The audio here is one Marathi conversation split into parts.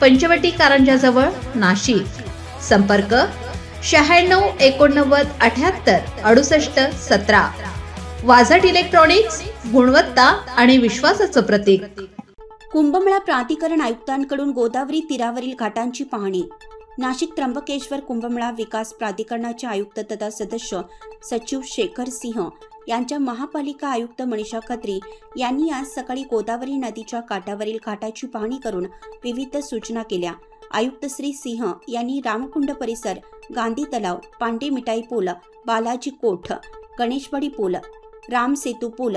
पंचवटी कारंजाजवळ नाशिक. संपर्क शहाण्णव एकोणनव्वद अठ्याहत्तर अडुसष्ट सतरा. वाझट इलेक्ट्रॉनिक्स गुणवत्ता आणि विश्वासाचं प्रतीक. कुंभमेळा प्राधिकरण आयुक्तांकडून गोदावरी तीरावरील घाटांची पाहणी. नाशिक त्र्यंबकेश्वर कुंभमेळा विकास प्राधिकरणाचे आयुक्त तथा सदस्य सचिव शेखर सिंह यांच्या महापालिका आयुक्त मनीषा खत्री यांनी आज सकाळी गोदावरी नदीच्या काठावरील घाटाची पाहणी करून विविध सूचना केल्या. आयुक्त श्री सिंह यांनी रामकुंड परिसर गांधी तलाव पांडे मिठाई पूल बालाजी कोठ गणेशवाडी पूल राम सेतू पूल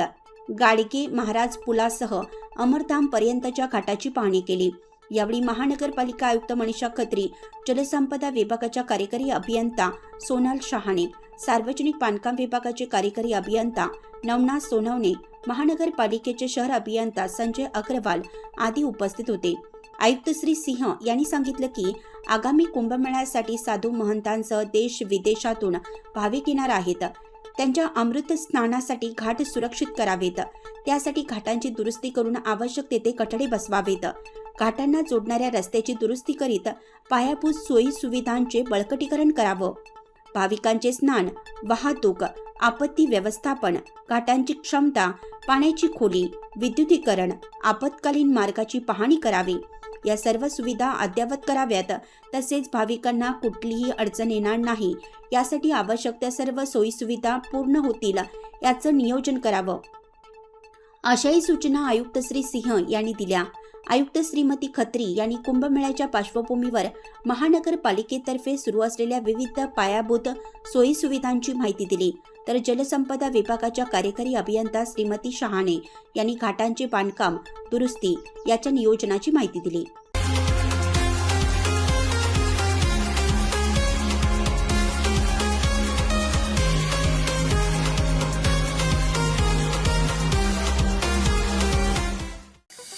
गाडगे महाराज पुलासह अमरधाम पर्यंतच्या घाटाची पाहणी केली. यावेळी महानगरपालिका आयुक्त मनीषा खत्री जलसंपदा विभागाच्या कार्यकारी अभियंता सोनाल शहाणे सार्वजनिक बांधकाम विभागाचे कार्यकारी अभियंता नवनाथ सोनवणे महानगरपालिकेचे शहर अभियंता संजय अग्रवाल आदी उपस्थित होते. आयुक्त श्री सिंह यांनी सांगितलं की आगामी कुंभमेळ्यासाठी साधू महंतांसह देश विदेशातून भाविक येणार आहेत. त्यांच्या अमृत स्नानासाठी घाट सुरक्षित करावेत. त्यासाठी घाटांची दुरुस्ती करून आवश्यक तेथे कठडे बसवावेत. घाटांना जोडणाऱ्या रस्त्याची दुरुस्ती करीत पायाभूत सोयी सुविधांचे बळकटीकरण करावं. भाविकांचे स्नान वाहतूक आपत्ती व्यवस्थापन घाटांची क्षमता पाण्याची खोली विद्युतीकरण आपत्कालीन मार्गाची पाहणी करावी. या सर्व सुविधा अद्ययावत कराव्यात. तसेच भाविकांना कुठलीही अडचण येणार नाही. यासाठी आवश्यक त्या सर्व सोयीसुविधा पूर्ण होतील याचं नियोजन करावं. अशाही सूचना आयुक्त श्री सिंह यांनी दिल्या. आयुक्त श्रीमती खत्री यांनी कुंभमेळ्याच्या पार्श्वभूमीवर महानगरपालिकेतर्फे सुरू असलेल्या विविध पायाभूत सोयीसुविधांची माहिती दिली. तर जलसंपदा विभागाच्या कार्यकारी अभियंता श्रीमती शहाणे यांनी घाटांचे बांधकाम दुरुस्ती याच्या नियोजनाची माहिती दिली.